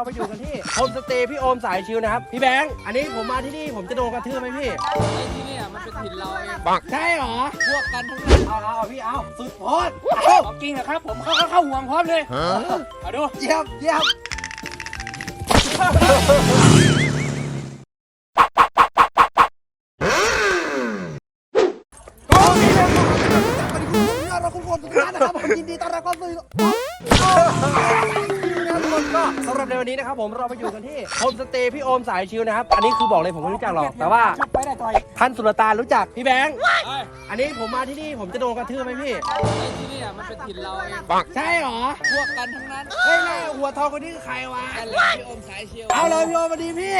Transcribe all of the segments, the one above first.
เราไปอยู่กันที่โฮมสเตย์พี่โอมสายชิวนะครับ พี่แบงค์อันนี้ผมมาที่นี่ผมจะโดนกระทืบไหมพี่ไอ้ที่เนี่ยมันเป็นถิ่นเราเองใช่เหรอ พวกกันทั้งนั้นเอาเอาเอาพี่เอาสุดโพอดเอาของจริงนะครับ ผมเข้าเข้าเข้าห่วงพร้อมเลยเอาดูเยี่ยมเยี่ยมก็นี่นะครับสวัสดีคุณผู้ชมทุกคนทุกท่านนะครับผมยินดีต้อนรับเข้าสู่ทุ กคนก็สำหรับในวันนี้นะครับผมเราไปอยู่กันที่โฮมสเตย์พี่โอมสายชิวนะครับ อันนี้คือบอกเลยผมไม่รู้จักหรอกแต่ว่าชุบไปได้ต่อยท่านสุลต่านรู้จักพี่แบงค์ไอ้อันนี้ผมมาที่นี่ผมจะโดนกระทืบไหมพี่ไอ้ที่เนี่ยมันเป็นถิ่นเราเองใช่เหรอพวกกันทั้งนั้นเฮ้ยแม่หัวทองคนนี้คือใครวะนั่นแหละพี่อมสายเชียวเอาเลยพี่โอมสวัสดีพี่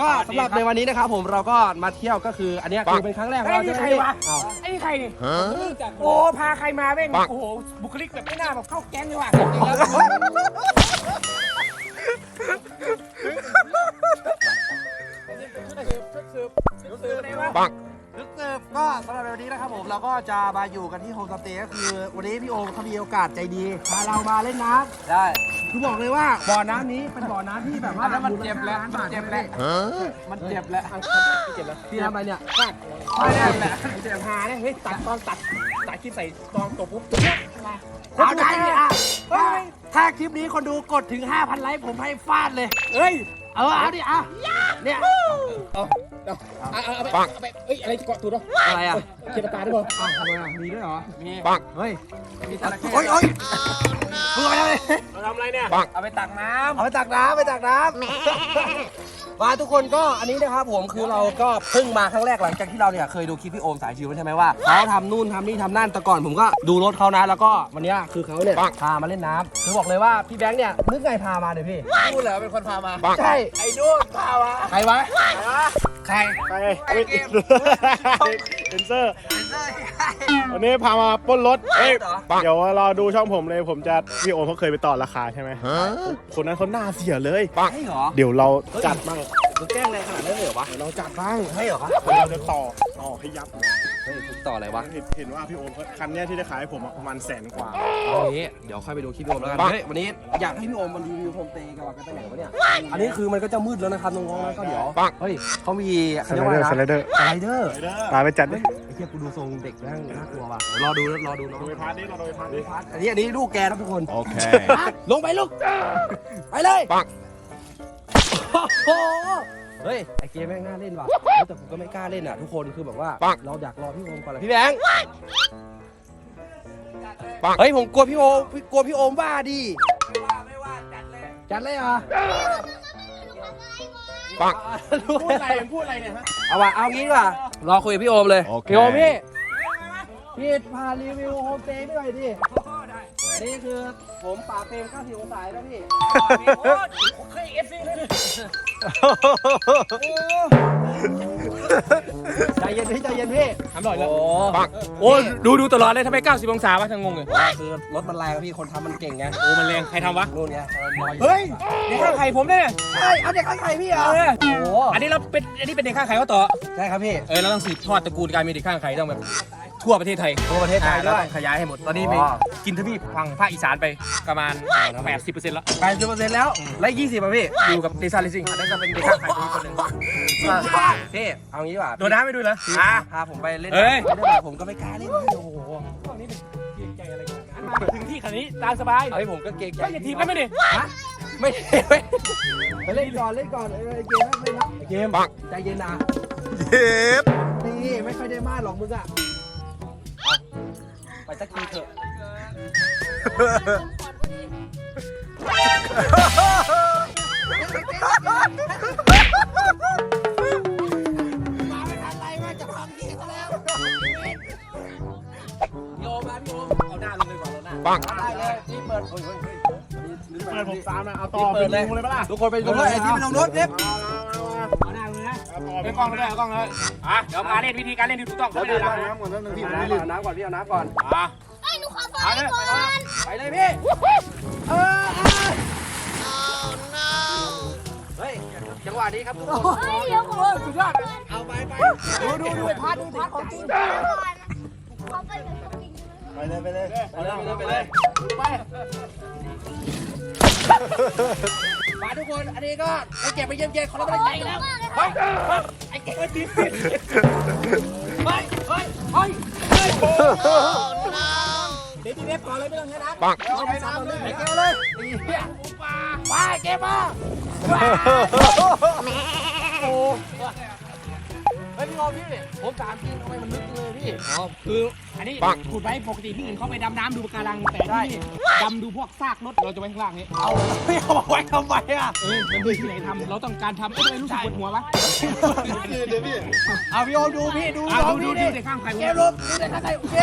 ก็สำหรับในวันนี้นะครับผมเราก็มาเที่ยวก็คืออันเนี้ยคือเป็นครั้งแรกของเราใช่ไหมพี่อ้าวไอ้นี่ใครนี่รู้จักโอ้พาใครมาเว้งโอ้โหบุคลิกแบบไม่น่าแบบเข้าแก๊งเลยว่ะ ก็จะมาอยู่กันที่โฮมสเตย์ก็คือ วันนี้พี่โอมเขามีโอกาสใจดีพาเรามาเล่นน้ำได้ คือบอกเลยว่าบ่อน้ำนี้เป็นบ่อน้ำที่แบบว่าแล้วมันเจ็บแล้วมันเจ็บแล้ว มันเจ็บแล้วเจ็บแล้วพี่ทำอะไรเนี่ยไม่ได้แหละเจ็บหาเนี่ยเฮ้ยตัดตอนตัดตัดคลิปใส่ตอนตบปุ๊บเอาได้เลยอะเฮ้ยถ้าคลิปนี้คนดูกดถึง 5,000 ไลค์ผมให้ฟาดเลยเฮ้ย เออเอาดิอะเนี่ย เอาเอาเอาไปเอาไปเอ้ยอะไรเกาะตูดวะอะไรอะเขียนตาได้ป่ะอ้าวทำไมอะมีด้วยเหรอมีปังเฮ้ยมีจระเข้โอ๊ยโอ้ยมึงเอาไปทำอะไรเนี่ยปังเอาไปตักน้ำเอาไปตักน้ำไปตักน้ำ มาทุกคนก็อันนี้นะครับผมคือเราก็เพิ่งมาครั้งแรกหลังจากที่เราเนี่ยเคยดูคลิปพี่โอมสายชิวใช่ไหมว่าเขาทำนู่นทำนี่ทำนั่นแต่ก่อนผมก็ดูรถเขานะแล้วก็วันเนี้ยคือเขาเนี่ยพามาเล่นน้ำคือบอกเลยว่าพี่แบงค์เนี่ยนึกไงพามาเนี่ยพี่ำพูดเหรอเป็นคนพามา ใช่ไอ้นู่นพามาใครวะใครไปเซนเซอร์ วันนี้พามาปล้นรถ เอ้ยเดี๋ยวรอดูช่องผมเลยผมจะพี่โอมเขาเคยไปต่อราคาใช่ไหมคนนั้นเขาหน้าเสียเลยใช่เหรอ เดี๋ยวเราจัดบ้างมึงแกล้งแรงขนาดนั้นเลยเหรอวะเดี๋ยวเราจัดบ้างใช่เหรอเราจะต่อต่อให้ยับเฮ้ยต่ออะไรวะเห็นเห็นว่าพี่โอมเขาคันเนี้ยที่ได้ขายให้ผมอะประมาณแสนกว่าเอางี้เดี๋ยวค่อยไปดูคลิปพี่โอมแล้วกันเฮ้ยวันนี้อยากให้พี่โอมมันรีวิวโฮมสเตย์กันว่ากันตั้งไหนวะเนี่ยอันนี้คือมันก็จะมืดแล้วนะครับน้องๆแล้วก็เดี๋ยวเฮ้ยเขามีสไลเดอร์สไลเดอร์สไลเดอร์ตาไปจัดดิ เฮ้ยไอ้เหี้ยกูดูทรงเด็กแม่งน่ากลัวว่ะเดี๋ยวรอดูรอดูน้องโดยพาร์ทนี้เราโดยพาร์ทนี้อันนี้อันนี้ลูกแกนะทุกคนโอเคลงไปลูกไปเลยปังโอ้โหเฮ้ยไอเกมแม่งน่าเล่นว่ะเฮ้ยแต่กูก็ไม่กล้าเล่นอะทุกคนคือแบบว่าเราอยากรอพี่โอมก่อนแหละพี่แบงค์เฮ้ยผมกลัวพี่โอมกลัวพี่โอมว่าดิไม่ว่าไม่ว่าจัดเลยจัดเลยเหรอปังรู้พูดอะไรพูดอะไรเนี่ยฮะเอาว่ะเอางี้ดีกว่า รอคุยกับพี่โอมเลยโอเค พี่โอมพี่ พี่พารีวิวโฮมสเตย์พี่หน่อยดิได้นี่คือผมป่าเฟรม90องศานะพี่โอ้เคยเอฟซีเลยใจเย็นพี่ใจเย็นพี่ทำหน่อยแล้วโอ้โอ้ดูดูตลอดเลยทำไม 90 องศาวะทั้งงงเลยคือรถมันแรงอะพี่คนทำมันเก่งไงโอ้มันแรงใครทำวะนู่นไงรออยู่เฮ้ยเด็กข้างไข่ผมเนี่ยใช่เอาเด็กข้างใครพี่เหรอเออโอ้โหอันนี้เราเป็นอันนี้เป็นเด็กข้างไข่เขาต่อใช่ครับพี่เออเราต้องสืบทอดตระกูลการมีเด็กข้างไข่ต้องแบบ ทั่วประเทศไทยทั่วประเทศไทยอ่าเราด้วยต้องขยายให้หมด ตอนนี้ไปอ๋อกินทวีปฝั่งภาคอีสานไปประมาณ 80%แล้วแปดสิบเปอร์เซ็นต์แล้ว แล้วยี่สิบอะพี่ อยู่กับเดซ่าลิซิ่งอันนั้นก็เป็นเด็กข้างไข่คนคนหนึ่งพี่ เอางี้ดีกว่าโดนน้ำไม่ดูเหรอพี่อะพาผมไปเล่นเฮ้ยไม่ได้แบบผมก็ไม่กล้าเล่นพี่โอ้โหพวกนี้เป็นเกรงใจอะไรกันมาถึงที่ขนาดนี้ตามสบายเฮ้ยผมก็เกรงใจไม่อย่าทีบกันไม่ดิฮะไม่ไม่ไปเล่นก่อนเล่นก่อนเออไอเกมไม่เล่นนะไอเกมใจเย็นนะเย็บนี่ไม่ค่อยได้มาหรอกมึงอะเอา ไปสักทีเถอะมาไม่ทันไรมาจะพังทีซะแล้วพี่โอมมาพี่โอมเอาหน้าลงเลยก่อนเอาหน้าปังได้เลยนี่เปิดเฮ้ยเฮ้ยเฮ้ยเปิดผมสามนะเอาต่ต่ออไปเปิดเลยดูเลยปะล่ะทุกคนไปตรงนู้นไอ้ที่ไปตรงนู้นเรียบเอาหน้า เลยนะเอาต่อเอากล้องเลยเอากล้องเลยอะเดี๋ยวมาเล่นวิธีการเล่นที่ถูกต้องแล้วเขาดูไม่ได้ละน้ำก่อนแล้วนึงที่เอามันน้ำไม่ก่ลื่อนนเอาน้ำก่อนพี่เอาน้ำก่อนอะไอ้ยหนูขอตัวเอาเลยไปก่อนไปเลยพี่เออเออเฮ้ยจังหวะนี้ครับทุกคนเฮ้ยเดี๋ยวขอสุดยอดเอาไปไปดูดูดูไอ้พาร์ทดูพาร์ทของจริงก่อนขอไปกับตัวจริงไปเลยไปเลยไปเลยไปเลยไปเลยไป มาทุกคน อันนี้ก็ไอ้เก็บไปเยี่ยมเยียนขอรับกำลังใจกันแล้วไปไปไอ้เก็บไปดิดไปไปไปเดี๋ยวพี่เล็บก่อนเลยไม่ต้องเงี้ยนะปังเอาไปน้ำเลยไปเก็บเลยดีเหี้ยไปเก็บมาโอ้ พี่รอพี่ผมถามจริงทำไมมันลึกจังเลยพี่ อ๋อคืออันนี้ขุดไว้ปกติที่อื่นเขาไปดำน้ำดูปะการังแต่ที่นี่ดำดูพวกซากรถเราจะไว้ข้างล่างนี้เอาไม่เอามาไว้ทำไมอะเออมันมีที่ไหนทำเราต้องการทำก็เลยรู้สึกปวดหัววะเอาพี่โอดูพี่ดูอะน้องดูดูพี่ดูดิเด็กข้างใครเกวะมลบนี่เลยข้างใครเก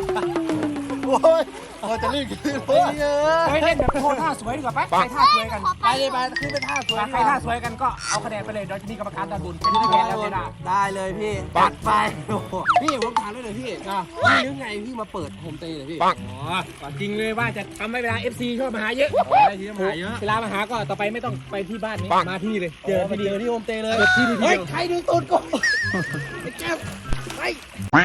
ม โอ้ยพอจะรีบขึ้นเลยเฮ้ยเล่นแบบโทษท่าสวยดีกว่าไปไปท่าสวยกันไปเลยไปขึ้นไปท่าสวยใครท่าสวยกันก็เอาคะแนนไปเลยโดยจะมีกรรมการตัดบุญเป็นที่ได้คะแนนแล้วไม่ได้ได้เลยพี่ปัดไปโอ้โหพี่ผมถามเลยหน่อยพี่พี่นึกไงพี่มาเปิดโฮมเตย์เลยพี่อ๋อจริงเลยว่าจะทำให้เวลา FC ชอบมาหาเยอะที่มาเยอะเวลามาหาก็ต่อไปไม่ต้องไปที่บ้านนี้มาที่นี่เลยเจอที่เดียวที่โฮมเตย์เลยเจอที่นี่ทีเดียวเฮ้ยใครดึงตูดกูไอ้แก้วไป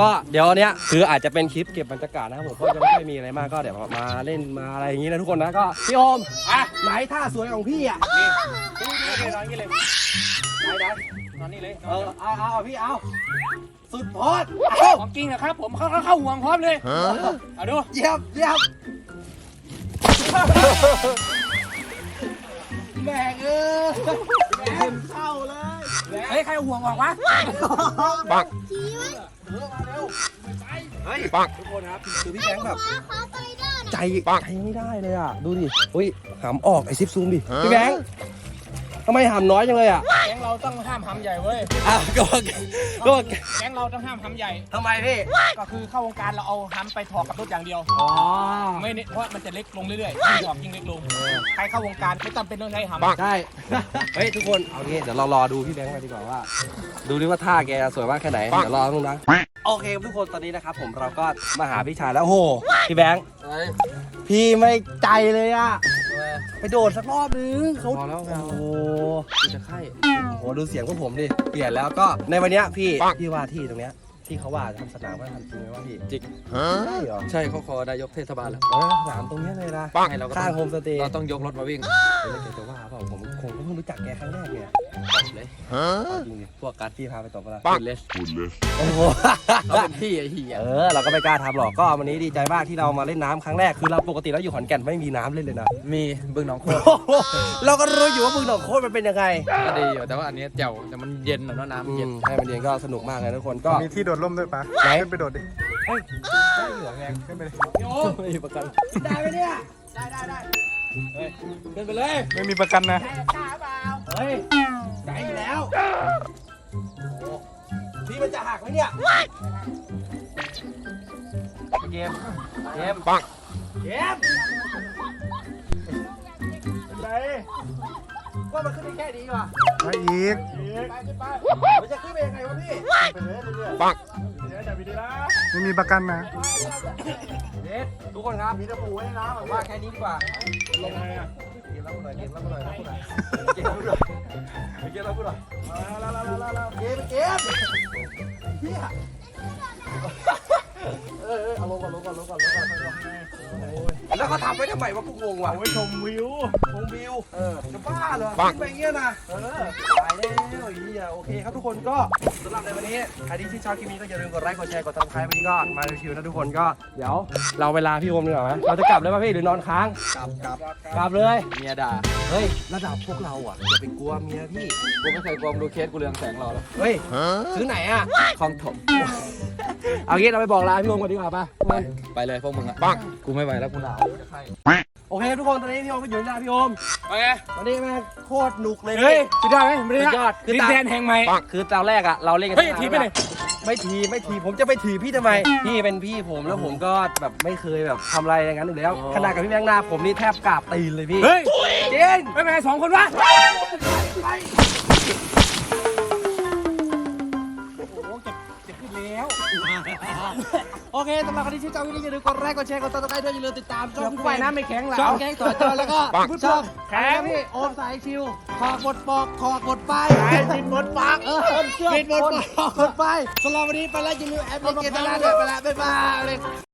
ก็เดี๋ยวเนี้ยคืออาจจะเป็นคลิปเก็บบรรยากาศนะครับผมก็จะไม่ค่อยมีอะไรมากก็เดี๋ยวมาเล่นมาอะไรอย่างงี้นะทุกคนนะก็พี่โอมอะไหนท่าสวยของพี่อะนี่นี่นอนนี่เลยไหนไหนนอนนี่เลยเออเอาเอาเอาพี่เอาสุดพอดของจริงนะครับ ผมเข้าเข้าห่วงพร้อมเลยเอาดูเยี่ยมเยี่ยม แม่งเออแม่งเข้าเลยเฮ้ย ใครเอาห่วงออกวะชี้ไว้เฮ้ยปังทุกคนครับคือพี่แบงค์แบบขวาขวาไปด้านใจใจไม่ได้เลยอะ ดูดิอุ้ยหามออกไอซิปซูมดิ พี่แบงค์ ทำไมหามน้อยจังเลยอะแก๊งเราต้องห้ามทำใหญ่เว้ยอ้าวก็ว่าก็ว่าแก๊งเราต้องห้ามทำใหญ่ ทำไมพี่ ก็คือเข้าวงการเราเอาทำไปถอกกับรถอย่างเดียว อ๋อ ไม่เน้นเพราะมันจะเล็กลงเรื่อยๆยิ่งถอกยิ่งเล็กลง ใครเข้าวงการไม่จำเป็นต้องใช้หำใช่ เฮ้ยทุกคน เอางี้เดี๋ยวเรารอดูพี่แบงค์ไปดีกว่าว่า ดูดิว่าท่าแกสวยมากแค่ไหน เดี๋ยวรอทุกนะโอเคทุกคนตอนนี้นะครับผมเราก็มาหาพี่ชายแล้วโอ้โหพี่แบงค์พี่ไม่ใจเลยอะ ไปโดดสักรอบนึงเขาพอแล้ว โอ้โหจะไข้โอ้โหดูเสียงพวกผมดิ เปลี่ยนแล้วก็ในวันเนี้ยพี่ พี่ว่าที่ตรงเนี้ยที่เขาว่าทำสนามว่าทำจริงไหมว่าพี่จริงใช่เหรอใช่เขาขอนายกเทศบาลแล้วเออสนามตรงเนี้ยเลยนะให้เราก็ข้างโฮมสเตย์เราต้องยกรถมาวิ่งเออแกจะว่าเปล่าผมคงเพิ่งรู้จักแกครั้งแรกเนี่ย เลย จริงดิพวกการดพี่พาไปตบอะไรปังเลสโอ้โห เขาเป็นพี่ไอ้เหี้ยเออเราก็ไม่กล้าทำหรอกก็วันนี้ดีใจมากที่เรามาเล่นน้ำครั้งแรกคือเราปกติแล้วอยู่ขอนแก่นไม่มีน้ำเล่นเลยนะ มีบึงหนองโคตรเราก็รู้อยู่ว่าบึงหนองโคตรมันเป็นยังไงก็ดีอยู่แต่ว่าอันเนี้ยแจ่วแต่มันเย็นหน่อยเนอะน้ำอืเย็นมให้มันเย็นก็สนุกมากเลยทุกคนก็ มีที่โดดร่มด้วยปะไหน ขึ้นไปโดดดิได้เหลือแรงขึ้นไปเลยโยไม่มีประกันได้ไหมเนี่ย ได้ได้ได้เฮ้ยขึ้นไปเลย ไม่มีประกันนะเฮ้ยได้อยู่แล้วโอ้พี่มันจะหักไหมเนี่ย เกม เกมปังเกมไปว่ามันขึ้นได้แค่นี้ว่ะไปอีกมันจะขึ้นไปยังไงวะพี่ปังไม่มีประกันนะเด็ดทุกคนครับมีตะปูให้นะผมว่าแค่นี้ดีกว่าลงไงอะเกมรับกูหน่อยเกมรับกูหน่อยรับ กูหน่อยเกมรับกูหน่อยเกมรับกูหน่อยเกมเกมเฮีย แล้วเขาทำไปทำไมวะกูงงว่ะไว้ชมวิว ชมวิว เออจะบ้าเหรอปังไปอย่างเงี้ยนะ เออตายแล้วไอ้เหี้ยโอเคครับทุกคนก็สำหรับในวันนี้ใครที่ชื่นชอบคลิปนี้ก็อย่าลืมกดไลค์ กดแชร์ กดติดตามวันนี้ก็มาชิวๆนะทุกคนก็ เดี๋ยว เราเวลาพี่โอมดีกว่าไหมเราจะกลับเลยป่ะพี่หรือนอนค้าง กลับกลับกลับเลย เมียด่าเฮ้ย ระดับพวกเราอะอย่าไปกลัวเมียพี่ กูไม่เคยกลัวมงดูเคสกูเรืองแสงรอแล้วเฮ้ย ซื้อไหนอะคลองถมเอางี้เราไปบอกลาพี่โอมก่อนดีกว่าป่ะไปไปเลยพวกมึงอะปังกูไม่ไหวแล้วกูหนาว จะไข้โอเคทุกคนตอนนี้พี่โอมก็อยู่ที่หน้าพี่โอมโอเคตอนนี้แม่งโคตรหนุกเลยเฮ้ยพี่สุดยอดไหมไม่ได้สุดยอดคือดินตาแดนแห่งใหม่คือตอนแรกอะเราเล่นกันเฮ้ยตั้งนานทีไปไหนไม่ทีไม่ทีผมจะไปถีบพี่ทำไม พี่เป็นพี่ผมแล้วผมก็แบบไม่เคยแบบทำอะไรอย่างนั้นอยู่แล้วขนาดกับพี่แมงนาผมนี่แทบกราบตีนเลยพี่เฮ้ยจริงไม่เป็นไรสองคนวะ โอเคสำหรับใครที่ชื่นชอบวิดีโออย่าลืมกดไลค์กดแชร์กดติดตามด้วยอย่าลืมติดตามช่องว่ายน้ำไม่แข็งหรอช่องแก๊งต่อจอแล้วก็ปังช่องแข็งพี่โอมสายชิวขอกดปอกขอกดป้ายปิดหมดปากเออปิดหมดปอกกดป้ายสำหรับวันนี้ไปแล้วอย่าลืมแอปพลิเคชันด้วยไปแล้วบ๊ายบาย